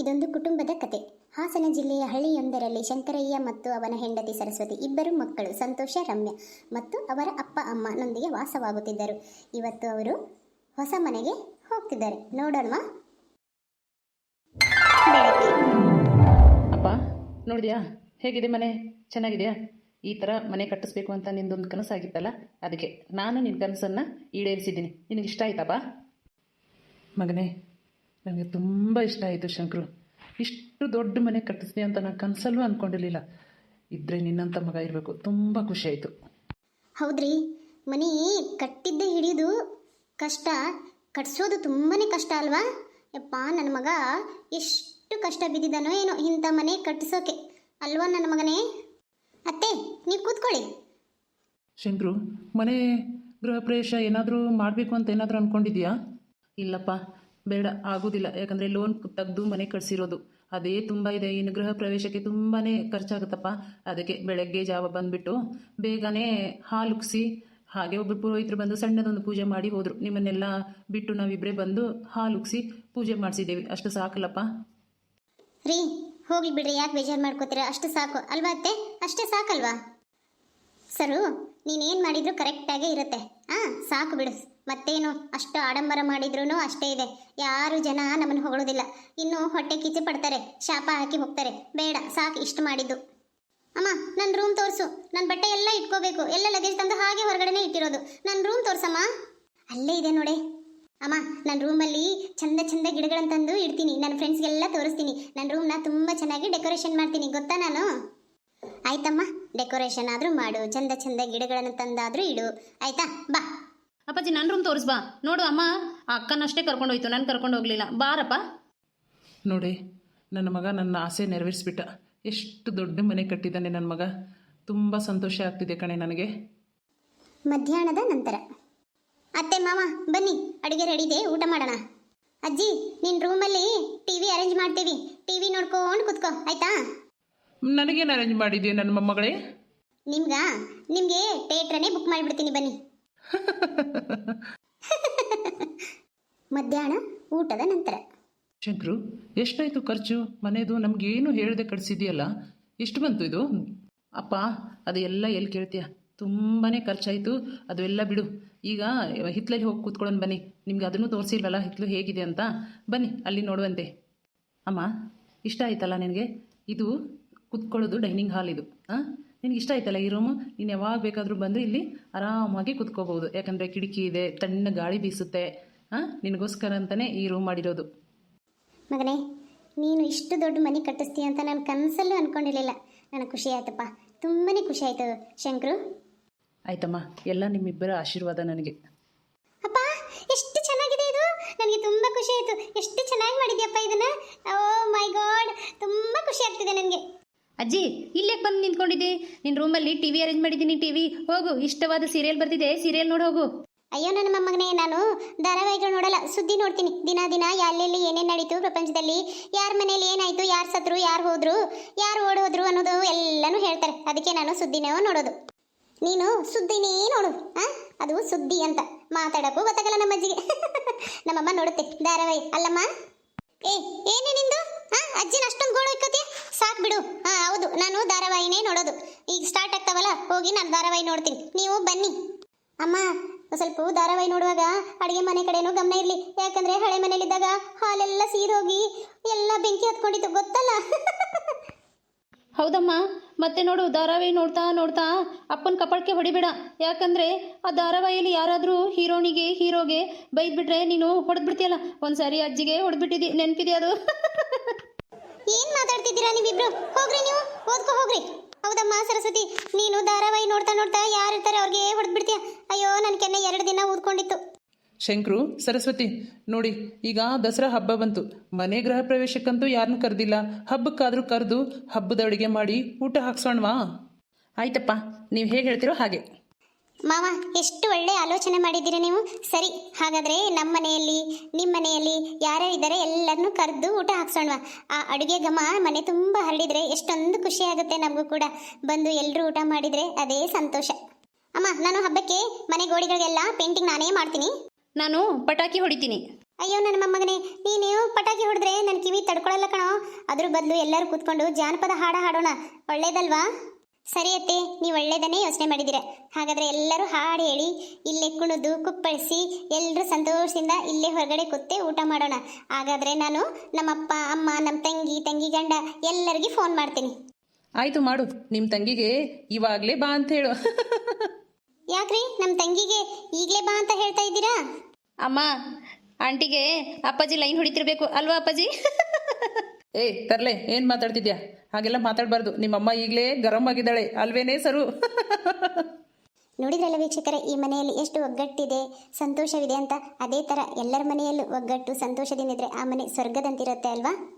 ಇದೊಂದು ಕುಟುಂಬದ ಕತೆ. ಹಾಸನ ಜಿಲ್ಲೆಯ ಹಳ್ಳಿಯೊಂದರಲ್ಲಿ ಶಂಕರಯ್ಯ ಮತ್ತು ಅವನ ಹೆಂಡತಿ ಸರಸ್ವತಿ ಇಬ್ಬರು ಮಕ್ಕಳು ಸಂತೋಷ ರಮ್ಯ ಮತ್ತು ಅವರ ಅಪ್ಪ ಅಮ್ಮನೊಂದಿಗೆ ವಾಸವಾಗುತ್ತಿದ್ದರು. ಇವತ್ತು ಅವರು ಹೊಸ ಮನೆಗೆ ಹೋಗ್ತಿದ್ದಾರೆ. ನೋಡೋಣ ಅಪ್ಪ ನೋಡಿದ್ಯಾ? ಹೇಗಿದೆ ಮನೆ? ಚೆನ್ನಾಗಿದೆಯಾ? ಈ ಥರ ಮನೆ ಕಟ್ಟಿಸ್ಬೇಕು ಅಂತ ನಿಂದೊಂದು ಕನಸಾಗಿತ್ತಲ್ಲ? ಅದಕ್ಕೆ ನಾನು ನಿನ್ನ ಕನಸನ್ನು ಈಡೇರಿಸಿದ್ದೀನಿ. ನಿನಗಿಷ್ಟ ಇಷ್ಟ ಆಯ್ತಪ್ಪ ಮಗನೇ ನನಗೆ ತುಂಬ ಇಷ್ಟ ಆಯಿತು ಶಂಕರು. ಇಷ್ಟು ದೊಡ್ಡ ಮನೆ ಕಟ್ಟಿಸ್ತೀನಿ ಅಂತ ನಾನು ಕನಸಲ್ಲೂ ಅಂದ್ಕೊಂಡಿರಲಿಲ್ಲ ಇದ್ದರೆ ನಿನ್ನಂಥ ಮಗ ಇರಬೇಕು. ತುಂಬ ಖುಷಿ ಆಯಿತು. ಹೌದ್ರಿ. ಮನೆ ಕಟ್ಟಿದ್ದೆ ಹಿಡಿದು ಕಷ್ಟ ಕಟ್ಸೋದು ತುಂಬಾ ಕಷ್ಟ ಅಲ್ವಾ? ಯಪ್ಪ ನನ್ನ ಮಗ ಎಷ್ಟು ಕಷ್ಟ ಬಿದ್ದಿದ್ದಾನೋ ಏನೋ ಇಂಥ ಮನೆ ಕಟ್ಟಿಸೋಕೆ. ಅಲ್ವಾ ನನ್ನ ಮಗನೇ? ಅತ್ತೆ ನೀವು ಕೂತ್ಕೊಳ್ಳಿ. ಶಂಕರು ಮನೆ ಗೃಹ ಪ್ರವೇಶ ಏನಾದರೂ ಮಾಡಬೇಕು ಅಂತ ಏನಾದರೂ ಅಂದ್ಕೊಂಡಿದ್ಯಾ ಇಲ್ಲಪ್ಪ. ಬೇಡ, ಆಗೋದಿಲ್ಲ. ಯಾಕಂದರೆ ಲೋನ್ ತೆಗೆದು ಮನೆ ಕಟ್ಸಿರೋದು. ಅದೇ ತುಂಬ ಇದೆ. ಇನ್ನು ಗೃಹ ಪ್ರವೇಶಕ್ಕೆ ತುಂಬಾ ಖರ್ಚಾಗುತ್ತಪ್ಪ. ಅದಕ್ಕೆ ಬೆಳಗ್ಗೆ ಜಾವ ಬಂದುಬಿಟ್ಟು ಬೇಗನೆ ಹಾಲುಕ್ಸಿ ಹಾಗೆ ಒಬ್ಬರು ಪುರೋಹಿತರು ಬಂದು ಸಣ್ಣದೊಂದು ಪೂಜೆ ಮಾಡಿ ಹೋದರು. ನಿಮ್ಮನ್ನೆಲ್ಲ ಬಿಟ್ಟು ನಾವಿಬ್ಬರೇ ಬಂದು ಹಾಲುಕ್ಸಿ ಪೂಜೆ ಮಾಡಿಸಿದ್ದೇವೆ. ಅಷ್ಟು ಸಾಕಲ್ಲಪ್ಪ. ರೀ, ಹೋಗ್ಲಿ ಬಿಡ್ರಿ. ಯಾಕೆ ಬೇಜಾರು ಮಾಡ್ಕೋತೀರಾ? ಅಷ್ಟು ಸಾಕು. ಅಲ್ವಾ ಅತ್ತೆ? ಅಷ್ಟೇ ಸಾಕಲ್ವಾ? ಸರು, ನೀನೇನು ಮಾಡಿದ್ರು ಕರೆಕ್ಟಾಗೇ ಇರುತ್ತೆ. ಹಾಂ ಸಾಕು ಬಿಡು. ಮತ್ತೇನು? ಅಷ್ಟು ಆಡಂಬರ ಮಾಡಿದ್ರೂ ಅಷ್ಟೇ ಇದೆ. ಯಾರು ಜನ ನಮ್ಮನ್ನು ಹೊಗಳೋದಿಲ್ಲ. ಇನ್ನು ಹೊಟ್ಟೆ ಕಿಚ್ಚೆ ಪಡ್ತಾರೆ. ಶಾಪ ಹಾಕಿ ಹೋಗ್ತಾರೆ. ಬೇಡ, ಸಾಕು ಇಷ್ಟು ಮಾಡಿದ್ದು. ಅಮ್ಮ ನನ್ನ ರೂಮ್ ತೋರಿಸು. ನನ್ನ ಬಟ್ಟೆ ಎಲ್ಲ ಇಟ್ಕೋಬೇಕು. ಎಲ್ಲ ಲಗೇಜ್ ತಂದು ಹಾಗೆ ಹೊರಗಡೆನೇ ಇಟ್ಟಿರೋದು. ನನ್ನ ರೂಮ್ ತೋರ್ಸಮ್ಮ. ಅಲ್ಲೇ ಇದೆ ನೋಡಿ. ಅಮ್ಮ ನನ್ನ ರೂಮಲ್ಲಿ ಚಂದ ಚಂದ ಗಿಡಗಳನ್ನು ತಂದು ಇಡ್ತೀನಿ. ನನ್ನ ಫ್ರೆಂಡ್ಸ್ಗೆಲ್ಲ ತೋರಿಸ್ತೀನಿ. ನನ್ನ ರೂಮ್ನ ತುಂಬ ಚೆನ್ನಾಗಿ ಡೆಕೋರೇಷನ್ ಮಾಡ್ತೀನಿ. ಗೊತ್ತಾ ನಾನು? ಆಯ್ತಮ್ಮ. ಡೆಕೋರೇಷನ್ ಆದರೂ ಮಾಡು. ಚಂದ ಚಂದ ಗಿಡಗಳನ್ನು ತಂದಾದರೂ ಇಡು. ಆಯ್ತಾ? ಬಾ. ಅಪ್ಪಾಜಿ ನನ್ನ ರೂಮ್ ತೋರಿಸ್ ಬಾ. ನೋಡು ಅಮ್ಮ ಆ ಅಕ್ಕನಷ್ಟೇ ಕರ್ಕೊಂಡು ಹೋಯ್ತು ನಾನು ಕರ್ಕೊಂಡು ಹೋಗ್ಲಿಲ್ಲ ಬಾರಪ್ಪ. ನೋಡಿ ನನ್ನ ಮಗ ನನ್ನ ಆಸೆ ನೆರವೇರಿಸ್ಬಿಟ್ಟ. ಎಷ್ಟು ದೊಡ್ಡ ಮನೆ ಕಟ್ಟಿದ್ದಾನೆ ನನ್ನ ಮಗ. ತುಂಬ ಸಂತೋಷ ಆಗ್ತಿದೆ ಕಣೆ ನನಗೆ. ಮಧ್ಯಾಹ್ನದ ನಂತರ. ಅತ್ತೆ ಮಾವ ಬನ್ನಿ. ಅಡುಗೆ ರೆಡಿ ಇದೆ. ಊಟ ಮಾಡೋಣ. ಅಜ್ಜಿ ನಿನ್ನ ರೂಮಲ್ಲಿ ಟಿ ವಿ ಅರೇಂಜ್ ಮಾಡ್ತೀವಿ. ಟಿ ವಿ ನೋಡ್ಕೊಂಡು ಕುತ್ಕೋ. ಆಯ್ತಾ? ನನಗೇನು ಅರೇಂಜ್ ಮಾಡಿದ್ಯಾ ನನ್ನ ಮೊಮ್ಮಗಳೇ? ನಿಮ್ಗಾ? ನಿಮಗೆ ಥಿಯೇಟ್ರನೇ ಬುಕ್ ಮಾಡಿಬಿಡ್ತೀನಿ ಬನ್ನಿ. ಮಧ್ಯಾಹ್ನ ಊಟದ ನಂತರ. ಶಂಕರು ಎಷ್ಟಾಯಿತು ಖರ್ಚು? ಮನೆದು ಏನು ಹೇಳದೆ ಕಟ್ಸಿದ್ಯಲ್ಲ ಎಷ್ಟು ಬಂತು ಇದು? ಅಪ್ಪ ಅದು ಎಲ್ಲ ಎಲ್ಲಿ ಕೇಳ್ತೀಯ? ತುಂಬಾ ಖರ್ಚಾಯಿತು. ಅದು ಎಲ್ಲ ಬಿಡು. ಈಗ ಹಿತ್ಲಲ್ಲಿ ಹೋಗಿ ಕೂತ್ಕೊಳ್ಳೋಣ ಬನ್ನಿ. ನಿಮ್ಗೆ ಅದನ್ನು ತೋರಿಸಿಲ್ವಲ್ಲ ಹಿತ್ಲು ಹೇಗಿದೆ ಅಂತ? ಬನ್ನಿ ಅಲ್ಲಿ ನೋಡುವಂತೆ. ಅಮ್ಮ ಇಷ್ಟ ಆಯ್ತಲ್ಲ ನಿನಗೆ? ಇದು ಕುತ್ಕೊಳ್ಳೋದು ಡೈನಿಂಗ್ ಹಾಲ್ ಇದು. ನಿನಗೆ ಇಷ್ಟ ಆಯ್ತಲ್ಲ ಈ ರೂಮು ನೀನು ಯಾವಾಗ ಬೇಕಾದರೂ ಬಂದು ಇಲ್ಲಿ ಆರಾಮಾಗಿ ಕುತ್ಕೋಬೋದು ಯಾಕಂದರೆ ಕಿಟಕಿ ಇದೆ ತಣ್ಣ ಗಾಳಿ ಬೀಸುತ್ತೆ. ಹಾಂ ನಿನಗೋಸ್ಕರ ಅಂತಲೇ ಈ ರೂಮ್ ಮಾಡಿರೋದು. ಮಗನೇ ನೀನು ಇಷ್ಟು ದೊಡ್ಡ ಮನೆ ಕಟ್ಟಿಸ್ತೀಯ ಅಂತ ನಾನು ಕನಸಲ್ಲೂ ಅನ್ಕೊಂಡಿರಲಿಲ್ಲ. ನನಗೆ ಖುಷಿ ಆಯ್ತಪ್ಪ. ತುಂಬಾ ಖುಷಿ ಆಯ್ತು ಶಂಕರು. ಆಯ್ತಮ್ಮ ಎಲ್ಲ ನಿಮ್ಮಿಬ್ಬರ ಆಶೀರ್ವಾದ ನನಗೆ. ಅಪ್ಪ ಎಷ್ಟು ಚೆನ್ನಾಗಿದೆ ಇದು. ನನಗೆ ತುಂಬ ಖುಷಿ ಆಯಿತು. ಎಷ್ಟು ಚೆನ್ನಾಗಿ ಮಾಡಿದ್ಯಪ್ಪ ಇದನ್ನ ಓ ಮೈ ಗಾಡ್ ತುಂಬ ಖುಷಿ ಆಗ್ತಿದೆ ನನಗೆ ಅಜ್ಜಿ, ಇಲ್ಲೇ ಬಂದು ನಿಂತ್ಕೊಂಡಿದ್ದೆ. ನಿನ್ನ ರೂಮಲ್ಲಿ ಟಿ ವಿ ಅರೇಂಜ್ ಮಾಡಿದ್ದೀನಿ ಟಿ ವಿ. ಹೋಗು, ಇಷ್ಟವಾದ ಸೀರಿಯಲ್ ಬರ್ತಿದೆ, ಸೀರಿಯಲ್ ನೋಡಿ ಹೋಗು. ಅಯ್ಯೋ, ನನ್ನ ಮೊಮ್ಮಗನೇ, ನಾನು ಧಾರಾವಾಹಿಗಳು ನೋಡಲ್ಲ, ಸುದ್ದಿ ನೋಡ್ತೀನಿ. ದಿನ ದಿನ ಎಲ್ಲೆಲ್ಲಿ ಏನೇನು ನಡೀತು ಪ್ರಪಂಚದಲ್ಲಿ, ಯಾರ ಮನೇಲಿ ಏನಾಯ್ತು, ಯಾರು ಸತ್ರು, ಯಾರು ಹೋದ್ರು, ಯಾರು ಓಡೋದ್ರು ಅನ್ನೋದು ಎಲ್ಲನೂ ಹೇಳ್ತಾರೆ. ಅದಕ್ಕೆ ನಾನು ಸುದ್ದಿನೇ ನೋಡೋದು. ನೀನು ಸುದ್ದಿನೇ ನೋಡು, ಆ? ಅದು ಸುದ್ದಿ ಅಂತ. ಮಾತಾಡಕ್ಕೂ ಗೊತ್ತಾಗಲ್ಲ ನಮ್ಮ ಅಜ್ಜಿಗೆ ನಮ್ಮಮ್ಮ ನೋಡುತ್ತೆ, ಧಾರಾವಾಹಿ. ಅಲ್ಲಮ್ಮ? ಏ, ಏನೇ ನಿಂದು? ಹಾ ಅಜ್ಜಿನ ಅಷ್ಟೊಂದು ಗೋಳು ಇಕ್ಕೋತಿ ಸಾಕು ಬಿಡು. ಹಾ, ಹೌದು. ನಾನು ಧಾರಾವಾಹಿನೇ ನೋಡೋದು. ಈಗ ಸ್ಟಾರ್ಟ್ ಆಗ್ತಾವಲ್ಲ, ಹೋಗಿ ನಾನು ಧಾರಾವಾಹಿ ನೋಡ್ತೀನಿ. ನೀವು ಬನ್ನಿ. ಅಮ್ಮ ಸ್ವಲ್ಪ ಧಾರಾವಾಹಿ ನೋಡುವಾಗ ಅಡುಗೆ ಮನೆ ಕಡೆನೂ ಗಮನ ಇರಲಿ. ಯಾಕಂದ್ರೆ ಹಳೆ ಮನೇಲಿದ್ದಾಗ ಹಾಲೆಲ್ಲ ಸೀದೋಗಿ ಎಲ್ಲ ಬೆಂಕಿ ಹತ್ಕೊಂಡಿತ್ತು, ಗೊತ್ತಲ್ಲ? ಹೌದಮ್ಮ, ಮತ್ತೆ ನೋಡು, ಧಾರಾವಾಹಿ ನೋಡ್ತಾ ನೋಡ್ತಾ ಅಪ್ಪನ ಕಪಾಳಕ್ಕೆ ಹೊಡಿಬೇಡ. ಯಾಕಂದರೆ ಆ ಧಾರಾವಾಹಿಯಲ್ಲಿ ಯಾರಾದರೂ ಹೀರೋನಿಗೆ ಹೀರೋಗೆ ಬೈದ್ಬಿಟ್ರೆ ನೀನು ಹೊಡೆದ್ಬಿಡ್ತೀಯಲ್ಲ. ಒಂದ್ಸಾರಿ ಅಜ್ಜಿಗೆ ಹೊಡೆದ್ಬಿಟ್ಟಿದ್ದಿ ನೆನಪಿದೆ ಅದು? ಏನ್ ಮಾತಾಡ್ತಿದ್ದೀರಾ ನೀವಿಬ್ರು? ಹೋಗ್ರಿ ನೀವು. ಓದ್ಕೋ ಹೋಗ್ರಿ. ಹೌದಮ್ಮ ಸರಸ್ವತಿ ನೀನು ಧಾರಾವಾಹಿ ನೋಡ್ತಾ ನೋಡ್ತಾ ಯಾರು ಇರ್ತಾರೆ ಅವ್ರಿಗೆ ಹೊಡೆದ್ಬಿಡ್ತೀಯ? ಅಯ್ಯೋ ನನ್ನ ಕೆನ್ನೆ ಎರಡು ದಿನ ಊದ್ಕೊಂಡಿತ್ತು. ಶಂಕ್ರು ಸರಸ್ವತಿ ನೋಡಿ ಈಗ ದಸರಾ ಹಬ್ಬ ಬಂತು. ಮನೆ ಗೃಹ ಪ್ರವೇಶಕ್ಕಂತೂ ಯಾರನ್ನೂ ಕರೆದಿಲ್ಲ. ಹಬ್ಬಕ್ಕಾದರೂ ಕರೆದು ಹಬ್ಬದ ಅಡುಗೆ ಮಾಡಿ ಊಟ ಹಾಕ್ಸೋಣವಾ? ಆಯ್ತಪ್ಪ ನೀವು ಹೇಗೆ ಹೇಳ್ತಿರೋ ಹಾಗೆ. ಮಾವ ಎಷ್ಟು ಒಳ್ಳೆ ಆಲೋಚನೆ ಮಾಡಿದ್ದೀರಿ ನೀವು. ಸರಿ ಹಾಗಾದ್ರೆ ನಮ್ಮ ಮನೆಯಲ್ಲಿ ನಿಮ್ಮ ಇದ್ದಾರೆ ಎಲ್ಲರನ್ನೂ ಕರೆದು ಊಟ ಹಾಕ್ಸೋಣ ಆ ಅಡುಗೆ ಘಮ ಮನೆ ತುಂಬ ಹರಡಿದ್ರೆ ಎಷ್ಟೊಂದು ಖುಷಿ ಆಗುತ್ತೆ ನಮಗೂ ಕೂಡ. ಬಂದು ಎಲ್ಲರೂ ಊಟ ಮಾಡಿದ್ರೆ ಅದೇ ಸಂತೋಷ. ಅಮ್ಮ ನಾನು ಹಬ್ಬಕ್ಕೆ ಮನೆ ಗೋಡೆಗಳಿಗೆಲ್ಲ ಪೇಂಟಿಂಗ್ ನಾನೇ ಮಾಡ್ತೀನಿ. ನಾನು ಪಟಾಕಿ ಹೊಡಿತೀನಿ. ಅಯ್ಯೋ ನನ್ನ ಮೊಮ್ಮಗನೇ ನೀನು ಪಟಾಕಿ ಹೊಡೆದ್ರೆ ನನ್ನ ಕಿವಿ ತಡ್ಕೊಳ್ಳಲ್ಲ ಕಣೋ. ಅದ್ರ ಬದಲು ಎಲ್ಲರೂ ಕೂತ್ಕೊಂಡು ಜಾನಪದ ಹಾಡ ಹಾಡೋಣ. ಒಳ್ಳೇದಲ್ವಾ? ಸರಿ ಅತ್ತೆ ನೀವು ಒಳ್ಳೇದನ್ನೇ ಯೋಚನೆ ಮಾಡಿದ್ದೀರ. ಹಾಗಾದ್ರೆ ಎಲ್ಲರೂ ಹಾಡು ಹೇಳಿ ಇಲ್ಲೇ ಕುಣಿದು ಕುಪ್ಪಳಿಸಿ ಎಲ್ಲರೂ ಸಂತೋಷದಿಂದ ಇಲ್ಲೇ ಹೊರಗಡೆ ಕೂತೆ ಊಟ ಮಾಡೋಣ. ಹಾಗಾದ್ರೆ ನಾನು ನಮ್ಮಪ್ಪ ಅಮ್ಮ ನಮ್ಮ ತಂಗಿ ತಂಗಿ ಗಂಡ ಎಲ್ಲರಿಗೂ ಫೋನ್ ಮಾಡ್ತೀನಿ. ಆಯಿತು ಮಾಡು ನಿಮ್ಮ ತಂಗಿಗೆ ಇವಾಗಲೇ ಬಾ ಅಂತ ಹೇಳು. ಯಾಕ್ರಿ ನಮ್ಮ ತಂಗಿಗೆ ಈಗಲೇ ಬಾ ಅಂತ ಹೇಳ್ತಾ ಇದ್ದೀರಾ? ಅಮ್ಮ ಆಂಟಿಗೆ ಅಪ್ಪಾಜಿ ಲೈನ್ ಹೊಡಿತಿರ್ಬೇಕು ಅಲ್ವಾ ಅಪ್ಪಾಜಿ? ಏ, ತರ್ಲೆ, ಏನು ಮಾತಾಡ್ತಿದ್ಯಾ? ಹಾಗೆಲ್ಲ ಮಾತಾಡಬಾರ್ದು. ನಿಮ್ಮಮ್ಮ ಈಗಲೇ ಗರಂ ಆಗಿದ್ದಾಳೆ ಅಲ್ವೇನೇ ಸರು? ನೋಡಿದ್ರಲ್ಲ ವೀಕ್ಷಕರೇ, ಈ ಮನೆಯಲ್ಲಿ ಎಷ್ಟು ಒಗ್ಗಟ್ಟಿದೆ, ಸಂತೋಷವಿದೆ ಅಂತ. ಅದೇ ಥರ ಎಲ್ಲರ ಮನೆಯಲ್ಲೂ ಒಗ್ಗಟ್ಟು ಸಂತೋಷದಿಂದಿದ್ರೆ ಆ ಮನೆ ಸ್ವರ್ಗದಂತಿರುತ್ತೆ ಅಲ್ವಾ?